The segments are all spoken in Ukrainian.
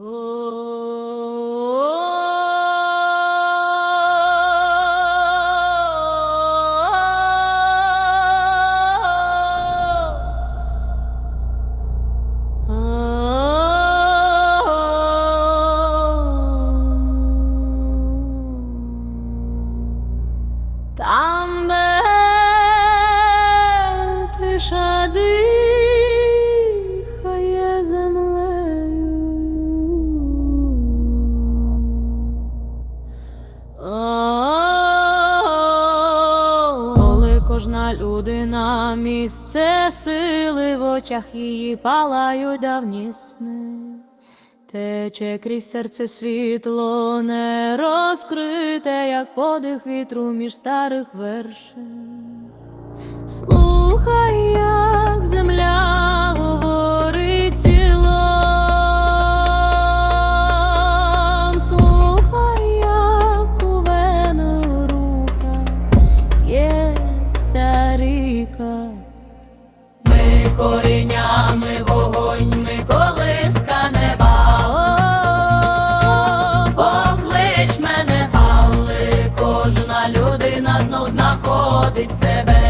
Oh. Кожна людина місце сили в очах її палають давні сни. Тече крізь серце світло не розкрите, як подих вітру між старих вершин. Слухай, як ця ріка. Ми коріннями вогонь, ми колиска неба. Поклич мене, але кожна людина знов знаходить себе.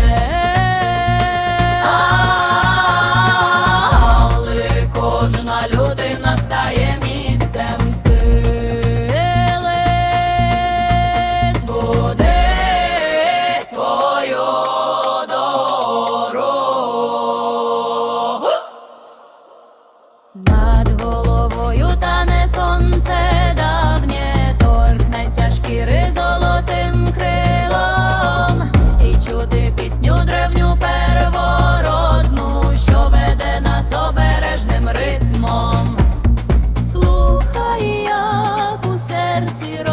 Пісню древню первородну, що веде нас обережним ритмом. Слухай, як у серці